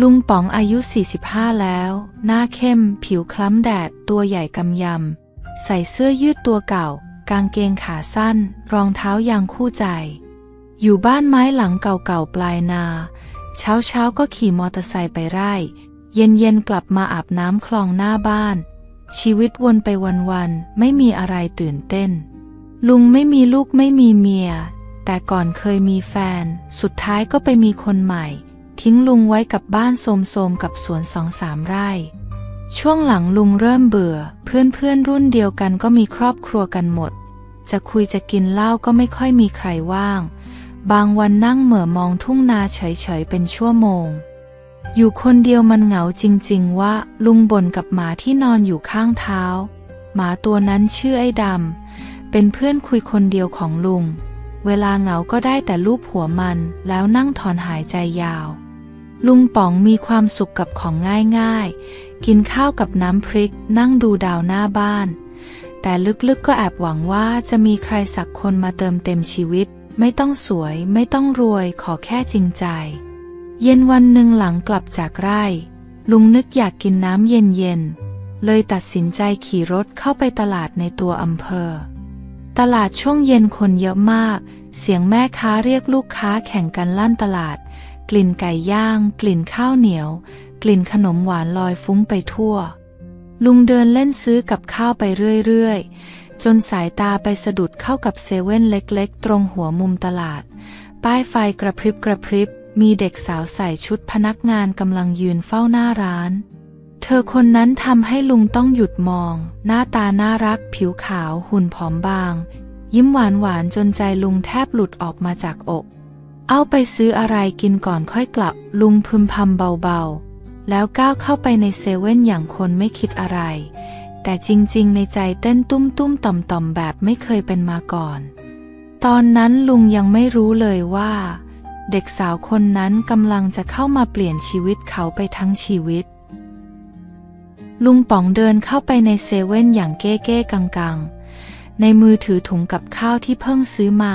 ลุงป๋องอายุ 45 แล้ว หน้าเข้ม ผิวคล้ำแดด ตัวใหญ่กำยำ ใส่เสื้อยืดตัวเก่า กางเกงขาสั้น รองเท้ายางคู่ใจ อยู่บ้านไม้หลังเก่าๆปลายนาเช้าเช้าๆก็ขี่มอเตอร์ไซค์ไปไร่ เย็นๆกลับมาอาบน้ำคลองหน้าบ้าน ชีวิตวนไปวันๆ ไม่มีอะไรตื่นเต้น ลุงไม่มีลูกไม่มีเมีย แต่ก่อนเคยมีแฟน สุดท้ายก็ไปมีคนใหม่ ทิ้งลุงไว้กับบ้านโสมๆกับสวนสองสามไร่ ช่วงหลังลุงเริ่มเบื่อ เพื่อนๆรุ่นเดียวกันก็มีครอบครัวกันหมด จะคุยจะกินเหล้าก็ไม่ค่อยมีใครว่าง บางวันนั่งเหม่อมองทุ่งนาเฉยๆเป็นชั่วโมง อยู่คนเดียวมันเหงาจริงๆว่าลุงบ่นกับหมาที่นอนอยู่ข้างเท้า หมาตัวนั้นชื่อไอ้ดำเป็นเพื่อนคุยคนเดียวของลุงเวลาเหงาก็ได้แต่ลูบหัวมันแล้วนั่งถอนหายใจยาว ลุงป๋องมีความสุขกับของง่ายๆ กินข้าวกับน้ำพริกนั่งดูดาวหน้าบ้าน แต่ลึกๆก็แอบหวังว่าจะมีใครสักคนมาเติมเต็มชีวิต ไม่ต้องสวยไม่ต้องรวยขอแค่จริงใจ เย็นวันหนึ่งหลังกลับจากไร่ ลุงนึกอยากกินน้ำเย็นๆ เลยตัดสินใจขี่รถเข้าไปตลาดในตัวอำเภอ ตลาดช่วงเย็นคนเยอะมาก เสียงแม่ค้าเรียกลูกค้าแข่งกันลั่นตลาด กลิ่นไก่ย่าง กลิ่นข้าวเหนียว กลิ่นขนมหวานลอยฟุ้งไปทั่ว ลุงเดินเล่นซื้อกับข้าวไปเรื่อยๆ จนสายตาไปสะดุดเข้ากับเซเว่นเล็กๆ ตรงหัวมุมตลาด ป้ายไฟกระพริบกระพริบ มีเด็กสาวใส่ชุดพนักงานกำลังยืนเฝ้าหน้าร้าน เธอคนนั้นทำให้ลุงต้องหยุดมอง หน้าตาน่ารัก ผิวขาวหุ่นผอมบาง ยิ้มหวานหวานๆจนใจลุงแทบหลุดออกมาจากอก เอาไปซื้ออะไรกินก่อนค่อยกลับ ลุงพึมพำเบาๆ แล้วก้าวเข้าไปในเซเว่นอย่างคนไม่คิดอะไร แต่จริงๆ ในใจเต้นตุ้มตุ้มต่อมต่อมแบบไม่เคยเป็นมาก่อน ตอนนั้นลุงยังไม่รู้เลยว่า เด็กสาวคนนั้นกำลังจะเข้ามาเปลี่ยนชีวิตเขาไปทั้งชีวิต ลุงป๋องเดินเข้าไปในเซเว่นอย่างเก้เก้กังกังๆในมือถือถุงกับข้าวที่เพิ่งซื้อมา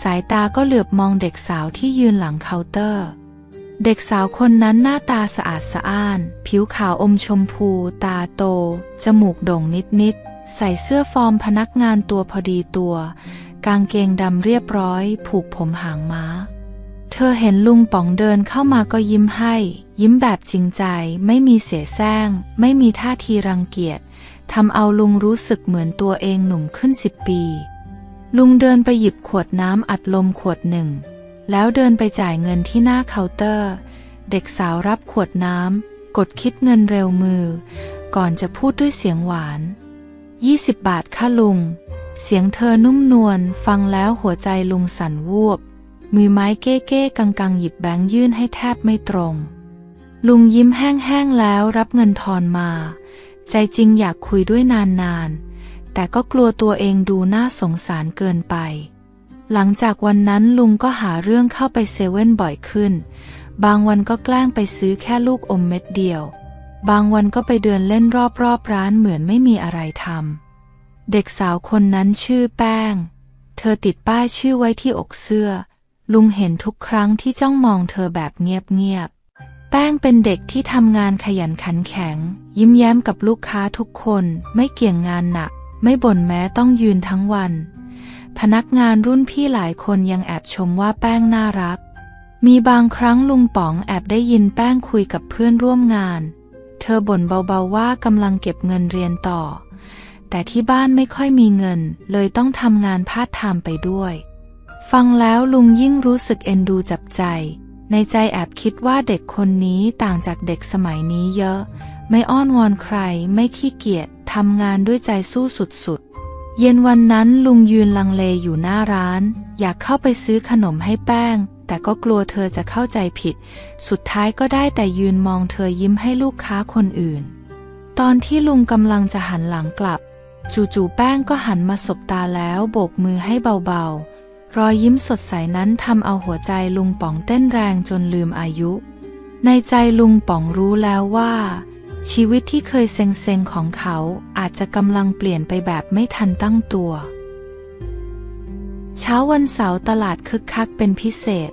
สายตาก็เหลือบมองเด็กสาวที่ยืนหลังเคาน์เตอร์ เด็กสาวคนนั้นหน้าตาสะอาดสะอ้าน ผิวขาวอมชมพู ตาโต จมูกโด่งนิดๆ ใส่เสื้อฟอร์มพนักงานตัวพอดีตัว กางเกงดำเรียบร้อย ผูกผมหางม้า เธอเห็นลุงป๋องเดินเข้ามาก็ยิ้มให้ ยิ้มแบบจริงใจ ไม่มีเสแสร้งไม่มีท่าทีรังเกียจทำเอาลุงรู้สึกเหมือนตัวเองหนุ่มขึ้นสิบปี ลุงเดินไปหยิบขวดน้ำอัดลมขวดหนึ่ง แล้วเดินไปจ่ายเงินที่หน้าเคาน์เตอร์ เด็กสาวรับขวดน้ำกดคิดเงินเร็วมือ ก่อนจะพูดด้วยเสียงหวาน 20 บาทค่ะลุง เสียงเธอนุ่มนวลฟังแล้วหัวใจลุงสั่นวูบ มือไม้เก้เก้กังกังหยิบแบงค์ยื่นให้แทบไม่ตรง ลุงยิ้มแห้งๆแล้วรับเงินทอนมา ใจจริงอยากคุยด้วยนานๆ แต่ก็กลัวตัวเองดูน่าสงสารเกินไป หลังจากวันนั้นลุงก็หาเรื่องเข้าไปเซเว่นบ่อยขึ้น บางวันก็แกล้งไปซื้อแค่ลูกอมเม็ดเดียว บางวันก็ไปเดินเล่นรอบๆร้านเหมือนไม่มีอะไรทำ เด็กสาวคนนั้นชื่อแป้ง เธอติดป้ายชื่อไว้ที่อกเสื้อ ลุงเห็นทุกครั้งที่จ้องมองเธอแบบเงียบๆ แป้งเป็นเด็กที่ทำงานขยันขันแข็ง ยิ้มแย้มกับลูกค้าทุกคน ไม่เกี่ยงงานหนัก ไม่บ่นแม้ต้องยืนทั้งวัน พนักงานรุ่นพี่หลายคนยังแอบชมว่าแป้งน่ารัก มีบางครั้งลุงป๋องแอบได้ยินแป้งคุยกับเพื่อนร่วมงาน เธอบ่นเบาๆว่ากำลังเก็บเงินเรียนต่อ แต่ที่บ้านไม่ค่อยมีเงิน เลยต้องทำงานพาร์ทไทม์ไปด้วย ฟังแล้วลุงยิ่งรู้สึกเอ็นดูจับใจ ในใจแอบคิดว่าเด็กคนนี้ต่างจากเด็กสมัยนี้เยอะ ไม่อ้อนวอนใครไม่ขี้เกียจทำงานด้วยใจสู้สุดๆ เย็นวันนั้นลุงยืนลังเลอยู่หน้าร้าน อยากเข้าไปซื้อขนมให้แป้ง แต่ก็กลัวเธอจะเข้าใจผิด สุดท้ายก็ได้แต่ยืนมองเธอยิ้มให้ลูกค้าคนอื่น ตอนที่ลุงกำลังจะหันหลังกลับ จู่ๆแป้งก็หันมาสบตาแล้วโบกมือให้เบาๆ รอยยิ้มสดใสนั้นทำเอาหัวใจลุงป๋องเต้นแรงจนลืมอายุ ในใจลุงป๋องรู้แล้วว่า ชีวิตที่เคยเซ็งๆของเขาอาจจะกำลังเปลี่ยนไปแบบไม่ทันตั้งตัว เช้าวันเสาร์ตลาดคึกคักเป็นพิเศษ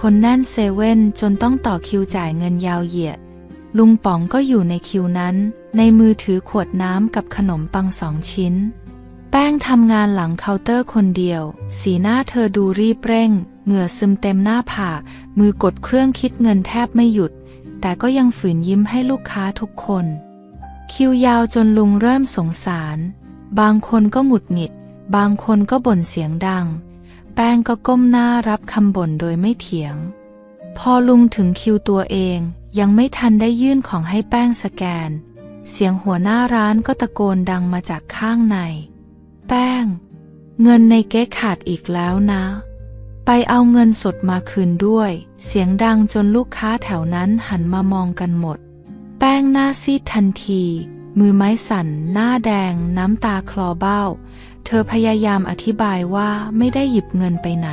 คนแน่นเซเว่นจนต้องต่อคิวจ่ายเงินยาวเหยียด ลุงป๋องก็อยู่ในคิวนั้น ในมือถือขวดน้ำกับขนมปังสองชิ้น แป้งทำงานหลังเคาน์เตอร์คนเดียว สีหน้าเธอดูรีบเร่ง เหงื่อซึมเต็มหน้าผาก มือกดเครื่องคิดเงินแทบไม่หยุด แต่ก็ยังฝืนยิ้มให้ลูกค้าทุกคน คิวยาวจนลุงเริ่มสงสาร บางคนก็หงุดหงิด บางคนก็บ่นเสียงดัง แป้งก็ก้มหน้ารับคำบ่นโดยไม่เถียง พอลุงถึงคิวตัวเองยังไม่ทันได้ยื่นของให้แป้งสแกน เสียงหัวหน้าร้านก็ตะโกนดังมาจากข้างใน แป้ง เงินในเก๊ขาดอีกแล้วนะ ไปเอาเงินสดมาคืนด้วย เสียงดังจนลูกค้าแถวนั้นหันมามองกันหมด แป้งหน้าซีดทันที มือไม้สั่น หน้าแดง น้ำตาคลอเบ้า เธอพยายามอธิบายว่าไม่ได้หยิบเงินไปไหน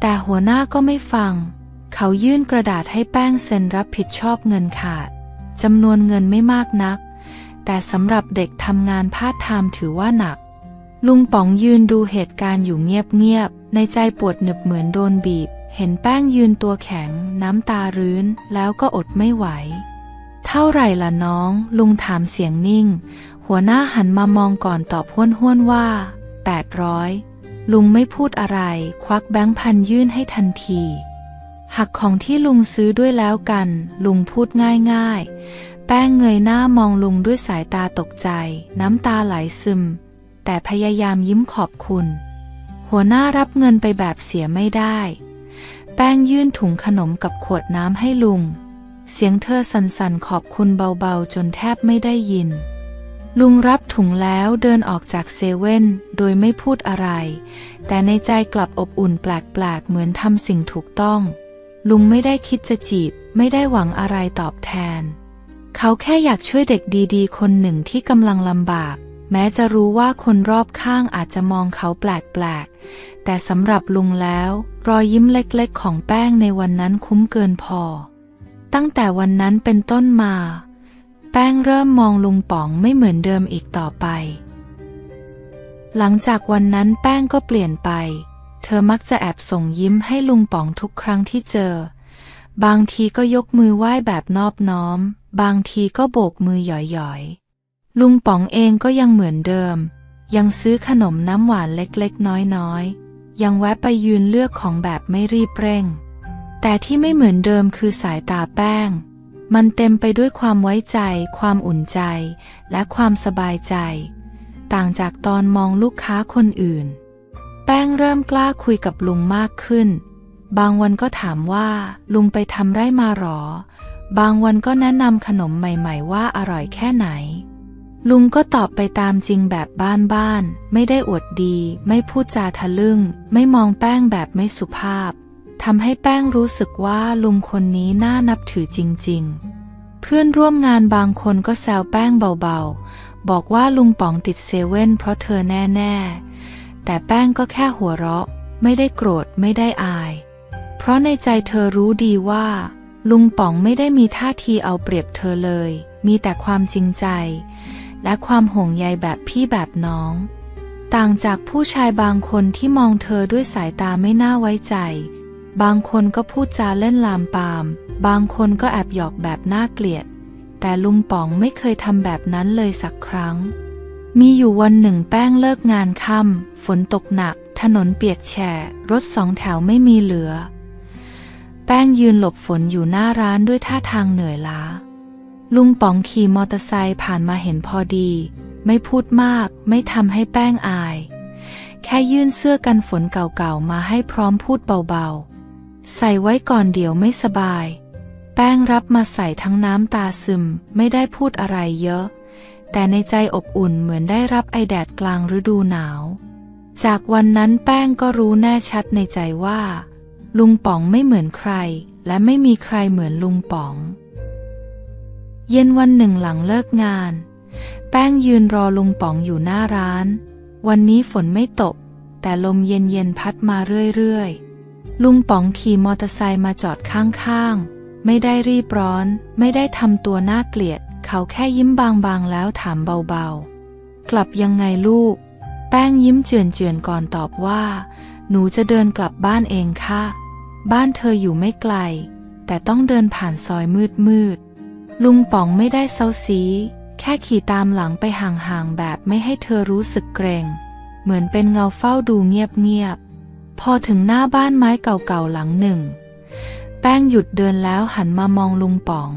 แต่หัวหน้าก็ไม่ฟัง เขายื่นกระดาษให้แป้งเซ็นรับผิดชอบเงินขาดจำนวนเงินไม่มากนัก แต่สำหรับเด็กทำงานพาร์ทไทม์ถือว่าหนัก ลุงป๋องยืนดูเหตุการณ์อยู่เงียบๆ ในใจปวดหนึบเหมือนโดนบีบ เห็นแป้งยืนตัวแข็ง น้ำตารื้น แล้วก็อดไม่ไหว เท่าไหร่ล่ะน้อง ลุงถามเสียงนิ่ง หัวหน้าหันมามองก่อนตอบห้วนห้วนว่า 800 ลุงไม่พูดอะไร ควักแบงค์พันยื่นให้ทันที หักของที่ลุงซื้อด้วยแล้วกัน ลุงพูดง่ายๆ แป้งเงยหน้ามองลุงด้วยสายตาตกใจ น้ำตาไหลซึม แต่พยายามยิ้มขอบคุณ หัวหน้ารับเงินไปแบบเสียไม่ได้ แป้งยื่นถุงขนมกับขวดน้ำให้ลุง เสียงเธอสั่นๆขอบคุณเบาๆ จนแทบไม่ได้ยิน ลุงรับถุงแล้วเดินออกจากเซเว่นโดยไม่พูดอะไร แต่ในใจกลับอบอุ่นแปลกๆ เหมือนทำสิ่งถูกต้อง ลุงไม่ได้คิดจะจีบ ไม่ได้หวังอะไรตอบแทน เขาแค่อยากช่วยเด็กดีๆ คนหนึ่งที่กำลังลำบาก แม้จะรู้ว่าคนรอบข้างอาจจะมองเขาแปลกๆ แต่สำหรับลุงแล้ว รอยยิ้มเล็กๆ ของแป้งในวันนั้นคุ้มเกินพอ ตั้งแต่วันนั้นเป็นต้นมา แป้งเริ่มมองลุงป๋องไม่เหมือนเดิมอีกต่อไป หลังจากวันนั้นแป้งก็เปลี่ยนไป เธอมักจะแอบส่งยิ้มให้ลุงป๋องทุกครั้งที่เจอ บางทีก็ยกมือไหว้แบบนอบน้อม บางทีก็โบกมือหย่อยๆ ลุงป๋องเองก็ยังเหมือนเดิม ยังซื้อขนมน้ำหวานเล็กๆ น้อยๆ ยังแวะไปยืนเลือกของแบบไม่รีบเร่ง แต่ที่ไม่เหมือนเดิมคือสายตาแป้ง มันเต็มไปด้วยความไว้ใจ ความอุ่นใจ และความสบายใจ ต่างจากตอนมองลูกค้าคนอื่น แป้งเริ่มกล้าคุยกับลุงมากขึ้น บางวันก็ถามว่า ลุงไปทำไร่มาหรอ บางวันก็แนะนำขนมใหม่ ๆ ว่าอร่อยแค่ไหน ลุงก็ตอบไปตามจริงแบบบ้านๆ ไม่ได้อวดดี ไม่พูดจาทะลึ่ง ไม่มองแป้งแบบไม่สุภาพ ทำให้แป้งรู้สึกว่าลุงคนนี้น่านับถือจริงๆ เพื่อนร่วมงานบางคนก็แซวแป้งเบาๆ บอกว่าลุงป๋องติดเซเว่นเพราะเธอแน่ๆ แต่แป้งก็แค่หัวเราะ ไม่ได้โกรธไม่ได้อาย เพราะในใจเธอรู้ดีว่า ลุงป๋องไม่ได้มีท่าทีเอาเปรียบเธอเลย มีแต่ความจริงใจ และความห่วงใยแบบพี่แบบน้อง ต่างจากผู้ชายบางคนที่มองเธอด้วยสายตาไม่น่าไว้ใจ บางคนก็พูดจาเล่นลามปาม บางคนก็แอบหยอกแบบน่าเกลียด แต่ลุงป๋องไม่เคยทำแบบนั้นเลยสักครั้ง มีอยู่วันหนึ่งแป้งเลิกงานค่ำฝนตกหนัก ถนนเปียกแฉะรถสองแถวไม่มีเหลือ แป้งยืนหลบฝนอยู่หน้าร้านด้วยท่าทางเหนื่อยล้า ลุงป๋องขี่มอเตอร์ไซค์ผ่านมาเห็นพอดี ไม่พูดมาก ไม่ทำให้แป้งอาย แค่ยื่นเสื้อกันฝนเก่าๆมาให้พร้อมพูดเบาๆ ใส่ไว้ก่อนเดี๋ยวไม่สบาย แป้งรับมาใส่ทั้งน้ำตาซึม ไม่ได้พูดอะไรเยอะ แต่ในใจอบอุ่นเหมือนได้รับไอแดดกลางฤดูหนาว จากวันนั้นแป้งก็รู้แน่ชัดในใจว่า ลุงป๋องไม่เหมือนใคร และไม่มีใครเหมือนลุงป๋อง เย็นวันหนึ่งหลังเลิกงาน แป้งยืนรอลุงป๋องอยู่หน้าร้าน วันนี้ฝนไม่ตก แต่ลมเย็นๆพัดมาเรื่อยๆ ลุงป๋องขี่มอเตอร์ไซค์มาจอดข้างๆ ไม่ได้รีบร้อน ไม่ได้ทำตัวน่าเกลียด เขาแค่ยิ้มบางๆแล้วถามเบาๆ กลับยังไงลูก แป้งยิ้มเจือนๆก่อนตอบว่า หนูจะเดินกลับบ้านเองค่ะ บ้านเธออยู่ไม่ไกล แต่ต้องเดินผ่านซอยมืดมืดๆ ลุงป๋องไม่ได้เซาซี แค่ขี่ตามหลังไปห่างๆแบบไม่ให้เธอรู้สึกเกรง เหมือนเป็นเงาเฝ้าดูเงียบๆ พอถึงหน้าบ้านไม้เก่าๆหลังหนึ่ง แป้งหยุดเดินแล้วหันมามองลุงป๋อง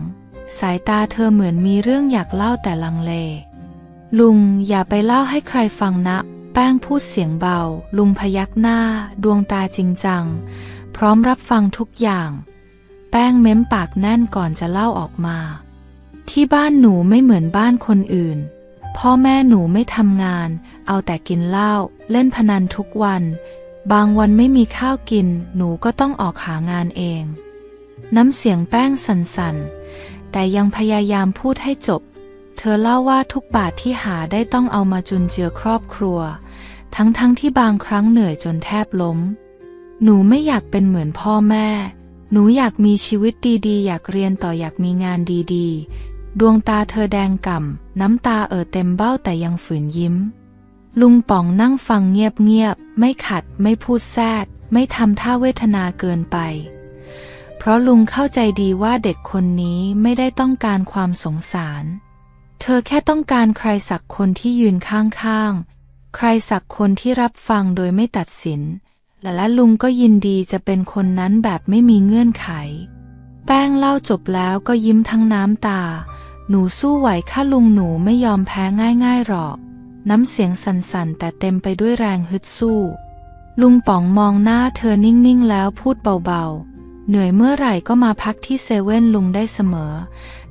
สายตาเธอเหมือนมีเรื่องอยากเล่าแต่ลังเล ลุงอย่าไปเล่าให้ใครฟังนะ แป้งพูดเสียงเบา ลุงพยักหน้า ดวงตาจริงจัง พร้อมรับฟังทุกอย่าง แป้งเม้มปากแน่นก่อนจะเล่าออกมา ที่บ้านหนูไม่เหมือนบ้านคนอื่น พ่อแม่หนูไม่ทำงาน เอาแต่กินเหล้าเล่นพนันทุกวัน บางวันไม่มีข้าวกิน หนูก็ต้องออกหางานเอง น้ำเสียงแป้งสั่นๆ แต่ยังพยายามพูดให้จบ เธอเล่าว่าทุกบาทที่หาได้ต้องเอามาจุนเจือครอบครัว ทั้งๆทที่บางครั้งเหนื่อยจนแทบล้ม หนูไม่อยากเป็นเหมือนพ่อแม่ หนูอยากมีชีวิตดีๆ อยากเรียนต่ออยากมีงานดีๆ ดวงตาเธอแดงก่ำ น้ำตาเอ่อเต็มเบ้าแต่ยังฝืนยิ้ม ลุงป๋องนั่งฟังเงียบๆ ไม่ขัด ไม่พูดแทรก ไม่ทำท่าเวทนาเกินไป เพราะลุงเข้าใจดีว่าเด็กคนนี้ไม่ได้ต้องการความสงสาร เธอแค่ต้องการใครสักคนที่ยืนข้างๆ ใครสักคนที่รับฟังโดยไม่ตัดสิน และและลุงก็ยินดีจะเป็นคนนั้นแบบไม่มีเงื่อนไข แป้งเล่าจบแล้วก็ยิ้มทั้งน้ำตา หนูสู้ไหวข้าลุงหนูไม่ยอมแพ้ง่ายๆหรอก น้ำเสียงสั่นๆ แต่เต็มไปด้วยแรงฮึดสู้ ลุงป๋องมองหน้าเธอนิ่งๆ แล้วพูดเบาๆ เหนื่อยเมื่อไหร่ก็มาพักที่เซเว่นลุงได้เสมอ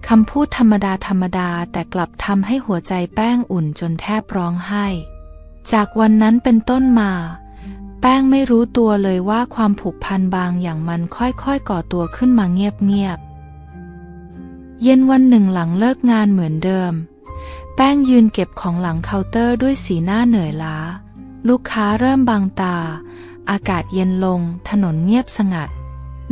คำพูดธรรมดาธรรมดาแต่กลับทำให้หัวใจแป้งอุ่นจนแทบร้องไห้ จากวันนั้นเป็นต้นมา แป้งไม่รู้ตัวเลยว่าความผูกพันบางอย่างมันค่อยๆ ก่อตัวขึ้นมาเงียบๆ เย็นวันหนึ่งหลังเลิกงานเหมือนเดิม แป้งยืนเก็บของหลังเคาน์เตอร์ด้วยสีหน้าเหนื่อยล้า ลูกค้าเริ่มบางตา อากาศเย็นลง ถนนเงียบสงัด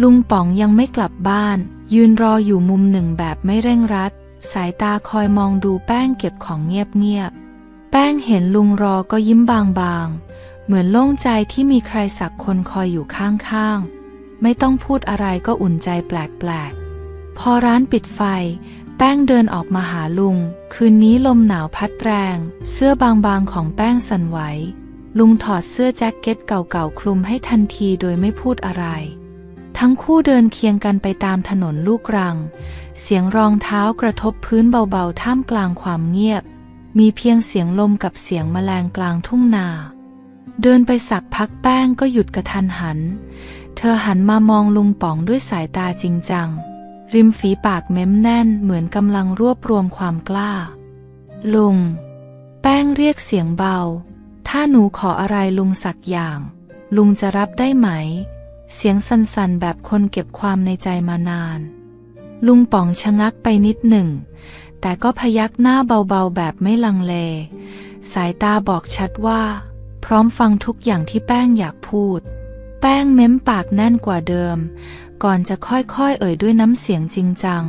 ลุงป๋องยังไม่กลับบ้าน ยืนรออยู่มุมหนึ่งแบบไม่เร่งรัด สายตาคอยมองดูแป้งเก็บของเงียบๆ แป้งเห็นลุงรอก็ยิ้มบางๆ เหมือนโล่งใจที่มีใครสักคนคอยอยู่ข้างๆ ไม่ต้องพูดอะไรก็อุ่นใจแปลกๆ พอร้านปิดไฟ แป้งเดินออกมาหาลุง คืนนี้ลมหนาวพัดแรง เสื้อบางๆของแป้งสั่นไหว ลุงถอดเสื้อแจ็คเก็ตเก่าๆคลุมให้ทันทีโดยไม่พูดอะไร ทั้งคู่เดินเคียงกันไปตามถนนลูกรัง เสียงรองเท้ากระทบพื้นเบาๆท่ามกลางความเงียบ มีเพียงเสียงลมกับเสียงแมลงกลางทุ่งนา เดินไปสักพักแป้งก็หยุดกระทันหัน เธอหันมามองลุงป๋องด้วยสายตาจริงจัง ริมฝีปากเม้มแน่นเหมือนกำลังรวบรวมความกล้า ลุง แป้งเรียกเสียงเบา ถ้าหนูขออะไรลุงสักอย่าง ลุงจะรับได้ไหม เสียงสั่นๆแบบคนเก็บความในใจมานาน ลุงป๋องชะงักไปนิดหนึ่ง แต่ก็พยักหน้าเบาๆแบบไม่ลังเล สายตาบอกชัดว่า พร้อมฟังทุกอย่างที่แป้งอยากพูด แป้งเม้มปากแน่นกว่าเดิม ก่อนจะค่อยๆ เอ่ยด้วยน้ำเสียงจริงจัง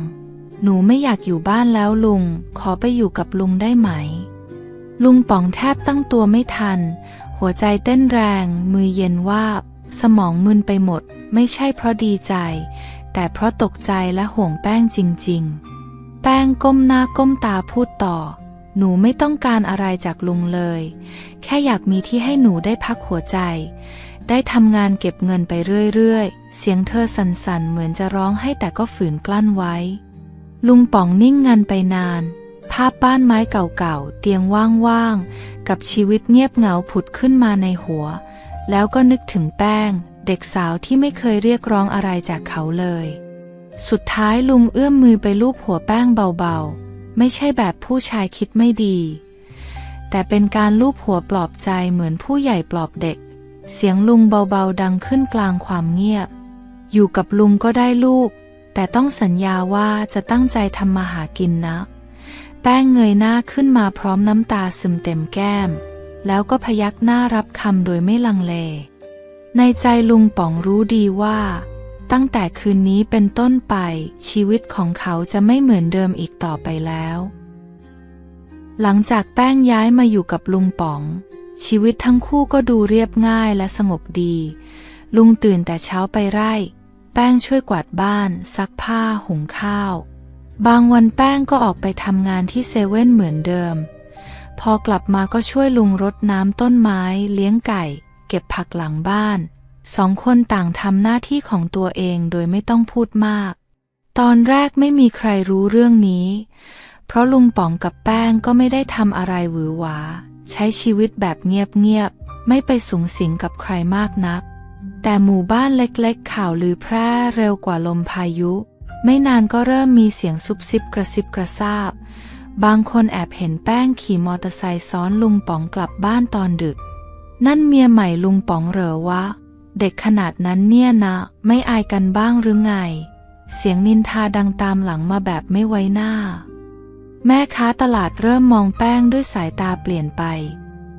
หนูไม่อยากอยู่บ้านแล้วลุง ขอไปอยู่กับลุงได้ไหม ลุงป๋องแทบตั้งตัวไม่ทัน หัวใจเต้นแรง มือเย็นวาบ สมองมึนไปหมด ไม่ใช่เพราะดีใจ แต่เพราะตกใจและห่วงแป้งจริงๆ แป้งก้มหน้าก้มตาพูดต่อ หนูไม่ต้องการอะไรจากลุงเลย แค่อยากมีที่ให้หนูได้พักหัวใจ ได้ทำงานเก็บเงินไปเรื่อยๆ เสียงเธอสั่นๆ เหมือนจะร้องให้แต่ก็ฝืนกลั้นไว้ ลุงป๋องนิ่งงันไปนาน ภาพบ้านไม้เก่าๆ เตียงว่างๆ กับชีวิตเงียบเหงาผุดขึ้นมาในหัว แล้วก็นึกถึงแป้ง เด็กสาวที่ไม่เคยเรียกร้องอะไรจากเขาเลย สุดท้ายลุงเอื้อมมือไปลูบหัวแป้งเบาๆ ไม่ใช่แบบผู้ชายคิดไม่ดี แต่เป็นการลูบหัวปลอบใจเหมือนผู้ใหญ่ปลอบเด็ก เสียงลุงเบาๆดังขึ้นกลางความเงียบ อยู่กับลุงก็ได้ลูก แต่ต้องสัญญาว่าจะตั้งใจทำมาหากินนะ แป้งเงยหน้าขึ้นมาพร้อมน้ำตาซึมเต็มแก้ม แล้วก็พยักหน้ารับคำโดยไม่ลังเล ในใจลุงป๋องรู้ดีว่า ตั้งแต่คืนนี้เป็นต้นไปชีวิตของเขาจะไม่เหมือนเดิมอีกต่อไปแล้ว หลังจากแป้งย้ายมาอยู่กับลุงป๋อง ชีวิตทั้งคู่ก็ดูเรียบง่ายและสงบดี ลุงตื่นแต่เช้าไปไร่ แป้งช่วยกวาดบ้าน ซักผ้า หุงข้าว บางวันแป้งก็ออกไปทำงานที่เซเว่นเหมือนเดิม พอกลับมาก็ช่วยลุงรดน้ำต้นไม้ เลี้ยงไก่ เก็บผักหลังบ้านสองคนต่างทำหน้าที่ของตัวเองโดยไม่ต้องพูดมาก ตอนแรกไม่มีใครรู้เรื่องนี้ เพราะลุงป๋องกับแป้งก็ไม่ได้ทำอะไรหวือหวา ใช้ชีวิตแบบเงียบๆ ไม่ไปสูงสิงกับใครมากนัก แต่หมู่บ้านเล็กๆ ข่าวลือแพร่เร็วกว่าลมพายุ ไม่นานก็เริ่มมีเสียงซุบซิบกระซิบกระซาบบางคนแอบเห็นแป้งขี่มอเตอร์ไซค์ซ้อนลุงป๋องกลับบ้านตอนดึก นั่นเมียใหม่ลุงป๋องเหรอวะ เด็กขนาดนั้นเนี่ยนะ ไม่อายกันบ้างหรือไง เสียงนินทาดังตามหลังมาแบบไม่ไว้หน้า แม่ค้าตลาดเริ่มมองแป้งด้วยสายตาเปลี่ยนไป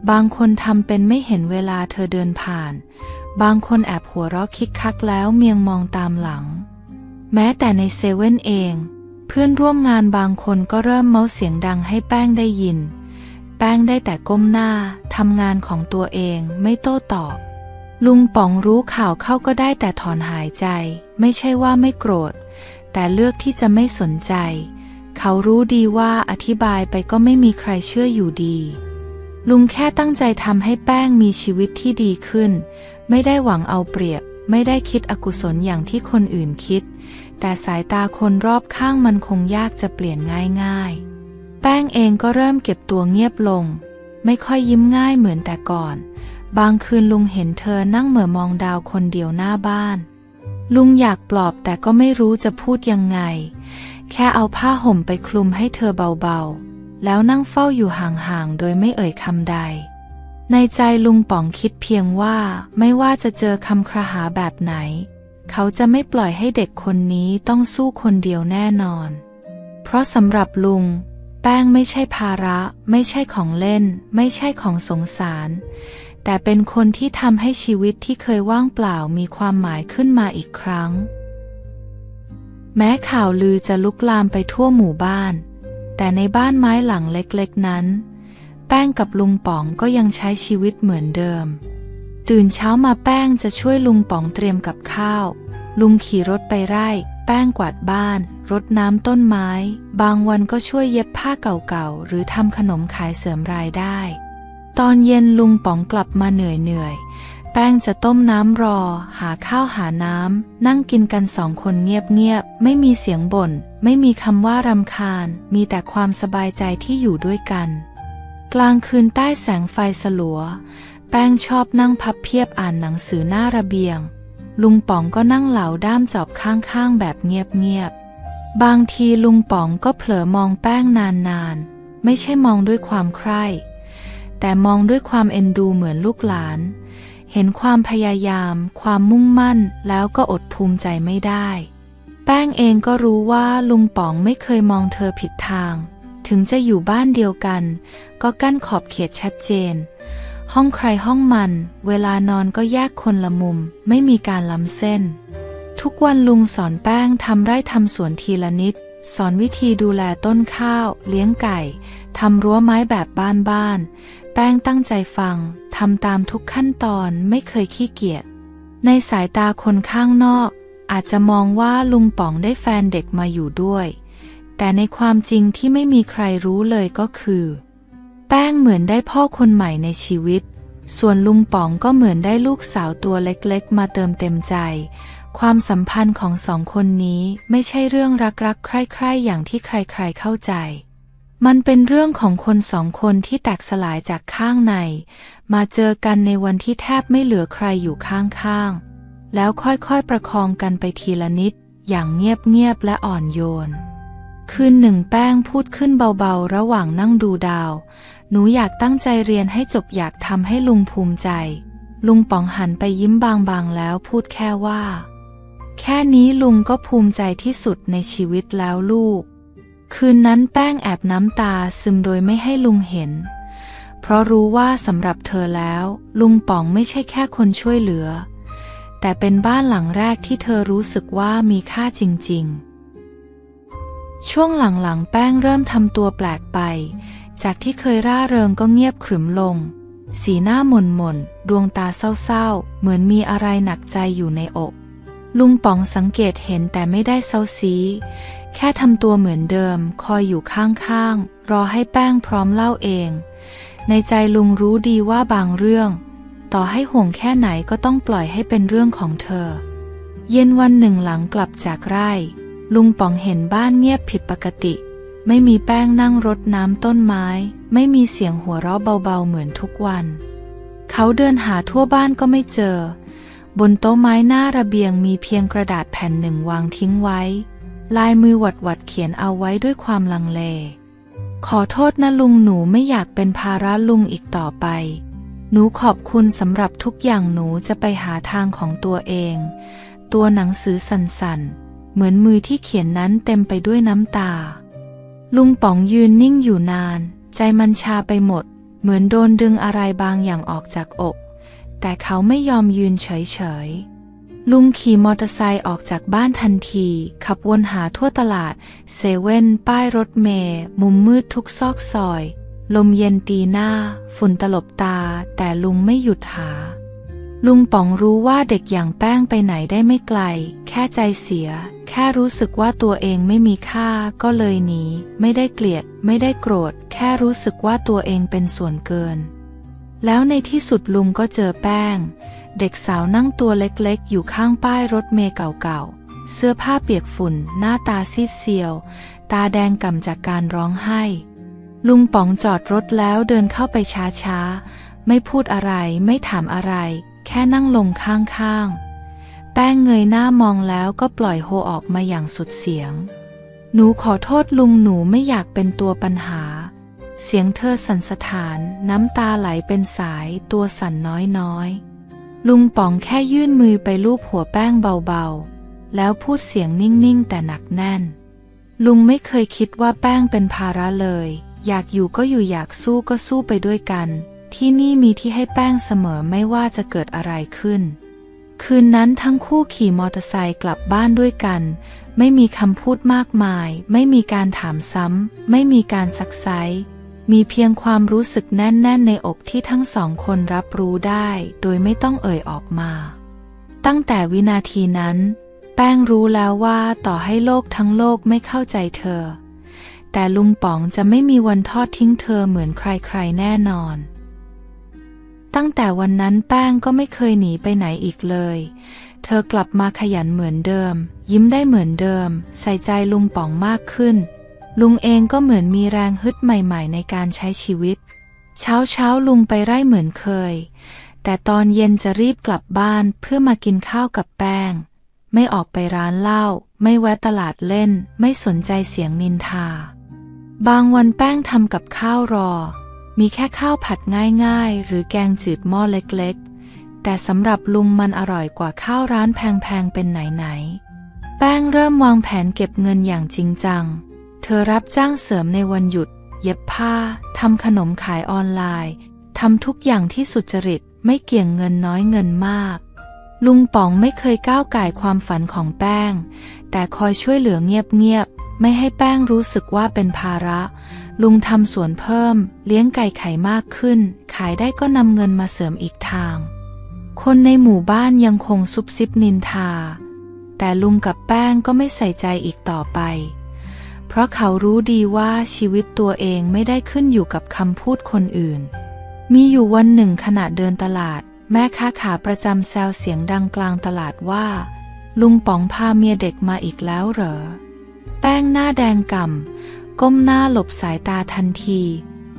บางคนทำเป็นไม่เห็นเวลาเธอเดินผ่าน บางคนแอบหัวเราะคิกคักแล้วเมียงมองตามหลัง แม้แต่ในเซเว่นเอง เพื่อนร่วมงานบางคนก็เริ่มเมาเสียงดังให้แป้งได้ยิน แป้งได้แต่ก้มหน้าทำงานของตัวเองไม่โต้ตอบ ลุงป๋องรู้ข่าวเข้าก็ได้แต่ถอนหายใจ ไม่ใช่ว่าไม่โกรธ แต่เลือกที่จะไม่สนใจเเขารู้ดีว่าอธิบายไปก็ไม่มีใครเชื่ออยู่ดี ลุงแค่ตั้งใจทำให้แป้งมีชีวิตที่ดีขึ้น ไม่ได้หวังเอาเปรียบ ไม่ได้คิดอกุศลอย่างที่คนอื่นคิด แต่สายตาคนรอบข้างมันคงยากจะเปลี่ยนง่ายๆ แป้งเองก็เริ่มเก็บตัวเงียบลง ไม่ค่อยยิ้มง่ายเหมือนแต่ก่อน บางคืนลุงเห็นเธอนั่งเหม่อมองดาวคนเดียวหน้าบ้าน ลุงอยากปลอบแต่ก็ไม่รู้จะพูดยังไง แค่เอาผ้าห่มไปคลุมให้เธอเบาๆ แล้วนั่งเฝ้าอยู่ห่างๆ โดยไม่เอ่ยคำใด ในใจลุงป๋องคิดเพียงว่าไม่ว่าจะเจอคำครหาแบบไหน เขาจะไม่ปล่อยให้เด็กคนนี้ต้องสู้คนเดียวแน่นอน เพราะสำหรับลุง แป้งไม่ใช่ภาระ ไม่ใช่ของเล่น ไม่ใช่ของสงสาร แต่เป็นคนที่ทำให้ชีวิตที่เคยว่างเปล่ามีความหมายขึ้นมาอีกครั้ง แม้ข่าวลือจะลุกลามไปทั่วหมู่บ้าน แต่ในบ้านไม้หลังเล็กๆนั้น แป้งกับลุงป๋องก็ยังใช้ชีวิตเหมือนเดิม ตื่นเช้ามาแป้งจะช่วยลุงป๋องเตรียมกับข้าว ลุงขี่รถไปไร่ แป้งกวาดบ้าน รดน้ำต้นไม้ บางวันก็ช่วยเย็บผ้าเก่าๆหรือทำขนมขายเสริมรายได้ ตอนเย็นลุงป๋องกลับมาเหนื่อยๆแป้งจะต้มน้ำรอ หาข้าวหาน้ำ นั่งกินกันสองคนเงียบๆ ไม่มีเสียงบ่น ไม่มีคำว่ารำคาญ มีแต่ความสบายใจที่อยู่ด้วยกัน กลางคืนใต้แสงไฟสลัว แป้งชอบนั่งพับเพียบอ่านหนังสือหน้าระเบียง ลุงป๋องก็นั่งเหลาด้ามจอบข้างๆ แบบเงียบๆ บางทีลุงป๋องก็เผลอมองแป้งนานๆ ไม่ใช่มองด้วยความใคร่ แต่มองด้วยความเอ็นดูเหมือนลูกหลาน เห็นความพยายาม ความมุ่งมั่นแล้วก็อดภูมิใจไม่ได้ แป้งเองก็รู้ว่าลุงป๋องไม่เคยมองเธอผิดทาง ถึงจะอยู่บ้านเดียวกัน ก็กั้นขอบเขตชัดเจน ห้องใครห้องมัน เวลานอนก็แยกคนละมุม ไม่มีการล้ำเส้น ทุกวันลุงสอนแป้งทำไร่ทำสวนทีละนิดสอนวิธีดูแลต้นข้าว เลี้ยงไก่ ทำรั้วไม้แบบบ้านๆ แป้งตั้งใจฟังทำตามทุกขั้นตอนไม่เคยขี้เกียจ ในสายตาคนข้างนอก อาจจะมองว่าลุงป๋องได้แฟนเด็กมาอยู่ด้วย แต่ในความจริงที่ไม่มีใครรู้เลยก็คือ แป้งเหมือนได้พ่อคนใหม่ในชีวิต ส่วนลุงป๋องก็เหมือนได้ลูกสาวตัวเล็กๆ มาเติมเต็มใจ ความสัมพันธ์ของสองคนนี้ไม่ใช่เรื่องรักๆ ใคร่ๆ อย่างที่ใครๆเข้าใจ มันเป็นเรื่องของคนสองคนที่แตกสลายจากข้างใน มาเจอกันในวันที่แทบไม่เหลือใครอยู่ข้างๆ แล้วค่อยๆประคองกันไปทีละนิด อย่างเงียบๆและอ่อนโยน คืนหนึ่งแป้งพูดขึ้นเบาๆ ระหว่างนั่งดูดาว หนูอยากตั้งใจเรียนให้จบอยากทำให้ลุงภูมิใจ ลุงป๋องหันไปยิ้มบางๆ แล้วพูดแค่ว่า แค่นี้ลุงก็ภูมิใจที่สุดในชีวิตแล้วลูก คืนนั้นแป้งแอบน้ำตาซึมโดยไม่ให้ลุงเห็น เพราะรู้ว่าสำหรับเธอแล้ว ลุงป๋องไม่ใช่แค่คนช่วยเหลือ แต่เป็นบ้านหลังแรกที่เธอรู้สึกว่ามีค่าจริง ๆ ช่วงหลังๆ แป้งเริ่มทำตัวแปลกไป จากที่เคยร่าเริงก็เงียบขรึมลง สีหน้าหม่นหม่นดวงตาเศร้าๆ เหมือนมีอะไรหนักใจอยู่ในอก ลุงป๋องสังเกตเห็นแต่ไม่ได้เซาซี แค่ทำตัวเหมือนเดิม คอยอยู่ข้างๆ รอให้แป้งพร้อมเล่าเอง ในใจลุงรู้ดีว่าบางเรื่อง ต่อให้ห่วงแค่ไหนก็ต้องปล่อยให้เป็นเรื่องของเธอ เย็นวันหนึ่งหลังกลับจากไร่ ลุงป๋องเห็นบ้านเงียบผิดปกติ ไม่มีแป้งนั่งรดน้ำต้นไม้ ไม่มีเสียงหัวเราะเบาๆเหมือนทุกวัน เขาเดินหาทั่วบ้านก็ไม่เจอ บนโต๊ะไม้หน้าระเบียงมีเพียงกระดาษแผ่นหนึ่งวางทิ้งไว้ ลายมือหวัดหวัดเขียนเอาไว้ด้วยความลังเล ขอโทษนะลุงหนูไม่อยากเป็นภาระลุงอีกต่อไป หนูขอบคุณสำหรับทุกอย่างหนูจะไปหาทางของตัวเอง ตัวหนังสือสั่นๆ เหมือนมือที่เขียนนั้นเต็มไปด้วยน้ำตา ลุงป๋องยืนนิ่งอยู่นาน ใจมันชาไปหมด เหมือนโดนดึงอะไรบางอย่างออกจากอก แต่เขาไม่ยอมยืนเฉยๆ ลุงขี่มอเตอร์ไซค์ออกจากบ้านทันที ขับวนหาทั่วตลาด เซเว่น ป้ายรถเมล์มุมมืดทุกซอกซอย ลมเย็นตีหน้า ฝุ่นตลบตา แต่ลุงไม่หยุดหา ลุงป๋องรู้ว่าเด็กอย่างแป้งไปไหนได้ไม่ไกล แค่ใจเสีย แค่รู้สึกว่าตัวเองไม่มีค่า ก็เลยหนี ไม่ได้เกลียด ไม่ได้โกรธ แค่รู้สึกว่าตัวเองเป็นส่วนเกิน แล้วในที่สุดลุงก็เจอแป้ง เด็กสาวนั่งตัวเล็กๆ อยู่ข้างป้ายรถเมล์เก่าๆ เสื้อผ้าเปียกฝุ่น หน้าตาซีดเซียว ตาแดงก่ำจากการร้องไห้ ลุงป๋องจอดรถแล้วเดินเข้าไปช้าๆ ไม่พูดอะไรไม่ถามอะไร แค่นั่งลงข้างๆ แป้งเงยหน้ามองแล้วก็ปล่อยโฮออกมาอย่างสุดเสียง หนูขอโทษลุงหนูไม่อยากเป็นตัวปัญหา เสียงเธอสั่นสะท้าน น้ำตาไหลเป็นสายตัวสั่นน้อยๆ ลุงป๋องแค่ยื่นมือไปลูบหัวแป้งเบาๆ แล้วพูดเสียงนิ่งๆ แต่หนักแน่น ลุงไม่เคยคิดว่าแป้งเป็นภาระเลย อยากอยู่ก็อยู่อยากสู้ก็สู้ไปด้วยกัน ที่นี่มีที่ให้แป้งเสมอไม่ว่าจะเกิดอะไรขึ้น คืนนั้นทั้งคู่ขี่มอเตอร์ไซค์กลับบ้านด้วยกัน ไม่มีคำพูดมากมาย ไม่มีการถามซ้ำ ไม่มีการซักไซ มีเพียงความรู้สึกแน่นๆในอกที่ทั้งสองคนรับรู้ได้ โดยไม่ต้องเอ่ยออกมา ตั้งแต่วินาทีนั้น แป้งรู้แล้วว่าต่อให้โลกทั้งโลกไม่เข้าใจเธอ แต่ลุงป๋องจะไม่มีวันทอดทิ้งเธอเหมือนใครๆแน่นอน ตั้งแต่วันนั้นแป้งก็ไม่เคยหนีไปไหนอีกเลย เธอกลับมาขยันเหมือนเดิม ยิ้มได้เหมือนเดิม ใส่ใจลุงป๋องมากขึ้น ลุงเองก็เหมือนมีแรงฮึดใหม่ๆ ในการใช้ชีวิต เช้าเช้าลุงไปไร่เหมือนเคย แต่ตอนเย็นจะรีบกลับบ้านเพื่อมากินข้าวกับแป้ง ไม่ออกไปร้านเหล้าไม่แวะตลาดเล่น ไม่สนใจเสียงนินทา บางวันแป้งทำกับข้าวรอ มีแค่ข้าวผัดง่ายๆ หรือแกงจืดหม้อเล็กๆ แต่สำหรับลุงมันอร่อยกว่าข้าวร้านแพงๆเป็นไหนๆ แป้งเริ่มวางแผนเก็บเงินอย่างจริงจัง เธอรับจ้างเสริมในวันหยุด เย็บผ้า ทำขนมขายออนไลน์ทำทุกอย่างที่สุจริตไม่เกี่ยงเงินน้อยเงินมาก ลุงป๋องไม่เคยก้าวไก่ความฝันของแป้ง แต่คอยช่วยเหลือเงียบๆ ไม่ให้แป้งรู้สึกว่าเป็นภาระ ลุงทำสวนเพิ่ม เลี้ยงไก่ไข่มากขึ้น ขายได้ก็นำเงินมาเสริมอีกทาง คนในหมู่บ้านยังคงซุบซิบนินทา แต่ลุงกับแป้งก็ไม่ใส่ใจอีกต่อไป เพราะเขารู้ดีว่าชีวิตตัวเองไม่ได้ขึ้นอยู่กับคำพูดคนอื่น มีอยู่วันหนึ่งขณะเดินตลาด แม่ค้าขาประจำแซวเสียงดังกลางตลาดว่า ลุงป๋องพาเมียเด็กมาอีกแล้วเหรอ แป้งหน้าแดงก่ำก้มหน้าหลบสายตาทันที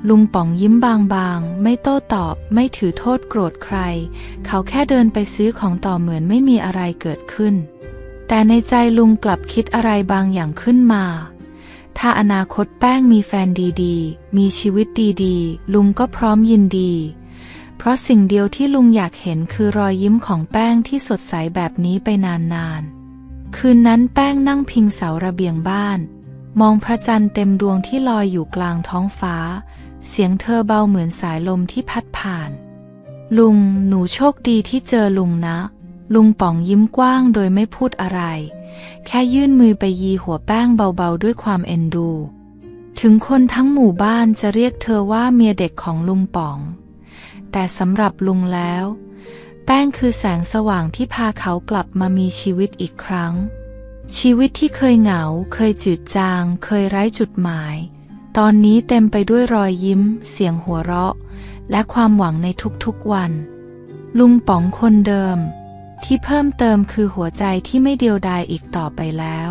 ลุงป๋องยิ้มบางๆ ไม่โต้ตอบ ไม่ถือโทษโกรธใคร เขาแค่เดินไปซื้อของต่อเหมือนไม่มีอะไรเกิดขึ้น แต่ในใจลุงกลับคิดอะไรบางอย่างขึ้นมา ถ้าอนาคตแป้งมีแฟนดีๆ มีชีวิตดีๆ ลุงก็พร้อมยินดี เพราะสิ่งเดียวที่ลุงอยากเห็นคือรอยยิ้มของแป้งที่สดใสแบบนี้ไปนานๆ คืนนั้นแป้งนั่งพิงเสาระเบียงบ้าน มองพระจันทร์เต็มดวงที่ลอยอยู่กลางท้องฟ้า เสียงเธอเบาเหมือนสายลมที่พัดผ่าน ลุง หนูโชคดีที่เจอลุงนะ ลุงป๋องยิ้มกว้างโดยไม่พูดอะไร แค่ยื่นมือไปยีหัวแป้งเบาๆด้วยความเอ็นดู ถึงคนทั้งหมู่บ้านจะเรียกเธอว่าเมียเด็กของลุงป๋อง แต่สำหรับลุงแล้ว แป้งคือแสงสว่างที่พาเขากลับมามีชีวิตอีกครั้ง ชีวิตที่เคยเหงา เคยจืดจาง เคยไร้จุดหมาย ตอนนี้เต็มไปด้วยรอยยิ้ม เสียงหัวเราะ และความหวังในทุกๆวัน ลุงป๋องคนเดิม ที่เพิ่มเติมคือหัวใจที่ไม่เดียวดายอีกต่อไปแล้ว